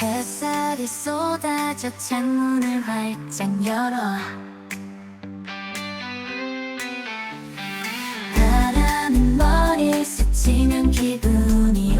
햇살이 쏟아져 창문을 활짝 열어. 바람은 머리 스치면 기분이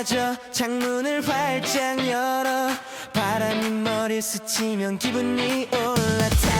가져 창문을 활짝 열어. 바람이 머리 스치면 기분이 올라타.